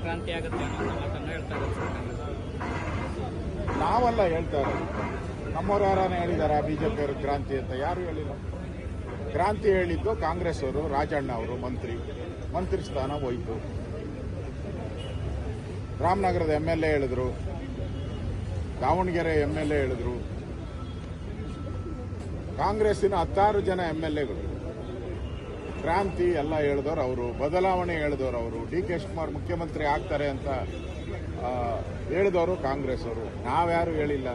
ಕ್ರಾಂತಿ ಆಗುತ್ತೆ ಅನ್ನೋ ಮಾತನ್ನ ಹೇಳ್ತಾ ಇದ್ದಾರೆ. ನಾವೆಲ್ಲ ಹೇಳ್ತಾ ಇರೋದು. ನಮ್ಮವ್ರು ಹೇಳಿದಾರ ಬಿಜೆಪಿ ಅವರು ಕ್ರಾಂತಿ ಅಂತ? ಯಾರು ಹೇಳಿಲ್ಲ. ಕ್ರಾಂತಿ ಹೇಳಿದ್ದು ಕಾಂಗ್ರೆಸ್ ಅವರು ರಾಜಣ್ಣ ಅವರು, ಮಂತ್ರಿ. ಮಂತ್ರಿ ಸ್ಥಾನ ಹೋಯ್ತು. ರಾಮನಗರದ ಎಂ ಎಲ್ ಎ ಹೇಳಿದ್ರು. ದಾವಣಗೆರೆ ಎಂ ಎಲ್ ಎ ಹೇಳಿದ್ರು. ಕಾಂಗ್ರೆಸ್ಸಿನ ಹತ್ತಾರು ಜನ ಎಂ ಎಲ್ ಎಗಳು. ಕ್ರಾಂತಿ ಎಲ್ಲ ಹೇಳಿದವರು ಅವರು, ಬದಲಾವಣೆ ಹೇಳಿದವರು ಅವರು, ಡಿ ಕೆ ಶಿವಕುಮಾರ್ ಮುಖ್ಯಮಂತ್ರಿ ಆಗ್ತಾರೆ ಅಂತ ಹೇಳಿದವರು ಕಾಂಗ್ರೆಸ್ ಅವರು. ನಾವ್ಯಾರು ಹೇಳಿಲ್ಲ.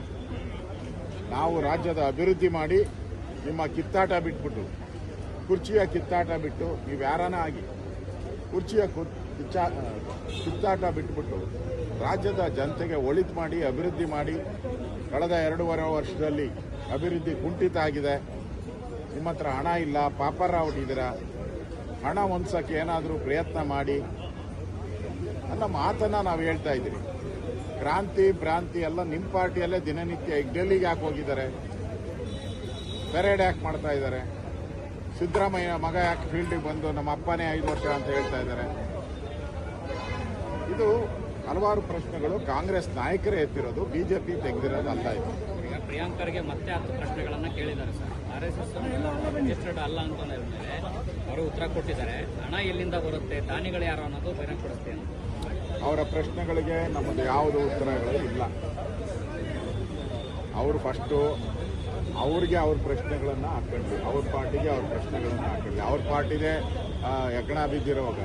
ನಾವು ರಾಜ್ಯದ ಅಭಿವೃದ್ಧಿ ಮಾಡಿ, ನಿಮ್ಮ ಕಿತ್ತಾಟ ಬಿಟ್ಬಿಟ್ಟು, ಕುರ್ಚಿಯ ಕಿತ್ತಾಟ ಬಿಟ್ಟು, ನೀವು ಯಾರನ ಆಗಿ, ಕುರ್ಚಿಯ ಕಿತ್ತಾಟ ಬಿಟ್ಬಿಟ್ಟು, ರಾಜ್ಯದ ಜನತೆಗೆ ಒಳಿತು ಮಾಡಿ, ಅಭಿವೃದ್ಧಿ ಮಾಡಿ, ಕಳೆದ ಎರಡೂವರೆ ವರ್ಷದಲ್ಲಿ ಅಭಿವೃದ್ಧಿ ಕುಂಠಿತ ಆಗಿದೆ. ನಿಮ್ಮ ಹತ್ರ ಹಣ ಇಲ್ಲ ಪಾಪರ ಹೊಟ್ಟಿದ್ದೀರಾ ಹಣ ಹೊಂದ್ಸಕ್ಕೆ ಏನಾದರೂ ಪ್ರಯತ್ನ ಮಾಡಿ ಅನ್ನೋ ಮಾತನ್ನ ನಾವು ಹೇಳ್ತಾ ಇದ್ದೀವಿ. ಕ್ರಾಂತಿ, ಭ್ರಾಂತಿ ಎಲ್ಲ ನಿಮ್ಮ ಪಾರ್ಟಿಯಲ್ಲೇ ದಿನನಿತ್ಯ ಈಗ ಡೆಲ್ಲಿಗೆ ಯಾಕೆ ಹೋಗಿದ್ದಾರೆ? ಪೆರೇಡ್ ಯಾಕೆ ಮಾಡ್ತಾ ಇದ್ದಾರೆ? ಸಿದ್ದರಾಮಯ್ಯ ಮಗ ಯಾಕೆ ಫೀಲ್ಡಿಗೆ ಬಂದು ನಮ್ಮ ಅಪ್ಪನೇ ಐದು ವರ್ಷ ಅಂತ ಹೇಳ್ತಾ ಇದ್ದಾರೆ? ಇದು ಹಲವಾರು ಪ್ರಶ್ನೆಗಳು ಕಾಂಗ್ರೆಸ್ ನಾಯಕರೇ ಎತ್ತಿರೋದು, ಬಿಜೆಪಿ ತೆಗೆದಿರೋದು ಅಂತ ಇದೆ. ಪ್ರಿಯಾಂಕರಿಗೆ ಮತ್ತೆ ಹತ್ತು ಪ್ರಶ್ನೆಗಳನ್ನು ಕೇಳಿದ್ದಾರೆ ಸರ್. ಅವರು ಉತ್ತರ ಕೊಟ್ಟಿದ್ದಾರೆ. ಹಣ ಎಲ್ಲಿಂದ ಬರುತ್ತೆ, ದಾನಿಗಳು ಯಾರು ಅನ್ನೋದು ಅವರ ಪ್ರಶ್ನೆಗಳಿಗೆ ನಮ್ಮದು ಯಾವುದು ಉತ್ತರಗಳು ಇಲ್ಲ. ಅವರು ಫಸ್ಟು ಅವ್ರಿಗೆ ಅವ್ರ ಪ್ರಶ್ನೆಗಳನ್ನು ಹಾಕೊಂಡ್ವಿ ಅವ್ರ ಪಾರ್ಟಿಗೆ ಅವ್ರ ಪ್ರಶ್ನೆಗಳನ್ನು ಹಾಕೊಂಡ್ವಿ ಅವ್ರ ಪಾರ್ಟಿಗೆ ಯಜ್ಞ ಬಿದ್ದಿರೋವಾಗ,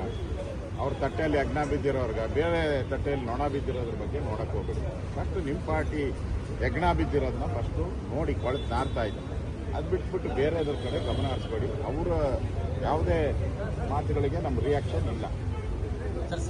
ಅವ್ರ ತಟ್ಟೆಯಲ್ಲಿ ಯಜ್ಞ ಬಿದ್ದಿರೋರ್ಗ ಬೇರೆ ತಟ್ಟೆಯಲ್ಲಿ ನೊಣ ಬಿದ್ದಿರೋದ್ರ ಬಗ್ಗೆ ನೋಡಕ್ಕೆ ಹೋಗ್ಬೇಕು. ಫಸ್ಟ್ ನಿಮ್ಮ ಪಾರ್ಟಿ ಯಜ್ಞ ಬಿದ್ದಿರೋದನ್ನ ಫಸ್ಟು ನೋಡಿ ಕೊಳೆತು ನಾರ್ತಾ ಇದೆ ಅದು ಬಿಟ್ಬಿಟ್ಟು ಬೇರೆದ್ರ ಕಡೆ ಗಮನ ಹರಿಸ್ಬೇಡಿ. ಅವರ ಯಾವುದೇ ಮಾತುಗಳಿಗೆ ನಮ್ಮ ರಿಯಾಕ್ಷನ್ ಇಲ್ಲ. ಸರ್